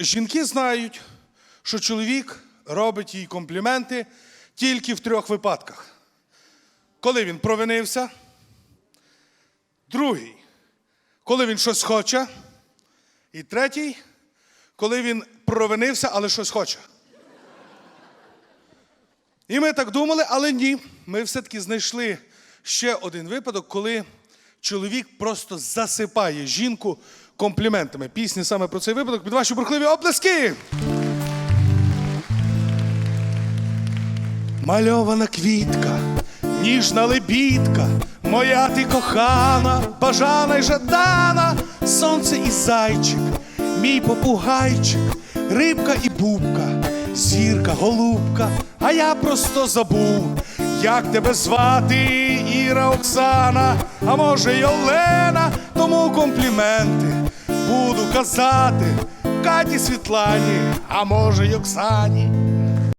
Жінки знають, що чоловік робить їй компліменти тільки в трьох випадках. Коли він провинився, другий, коли він щось хоче, і третій, коли він провинився, але щось хоче. І ми так думали, але ні. Ми все-таки знайшли ще один випадок, коли чоловік просто засипає жінку компліментами. Пісні саме про цей випадок під ваші бурхливі оплески. Мальована квітка, ніжна лебідка, моя ти кохана, бажана й жадана, сонце і зайчик, мій попугайчик, рибка і бубка, зірка, голубка, а я просто забув, як тебе звати, Іра Оксана, а може й Олена, компліменти буду казати Каті Світлані, а може й Оксані.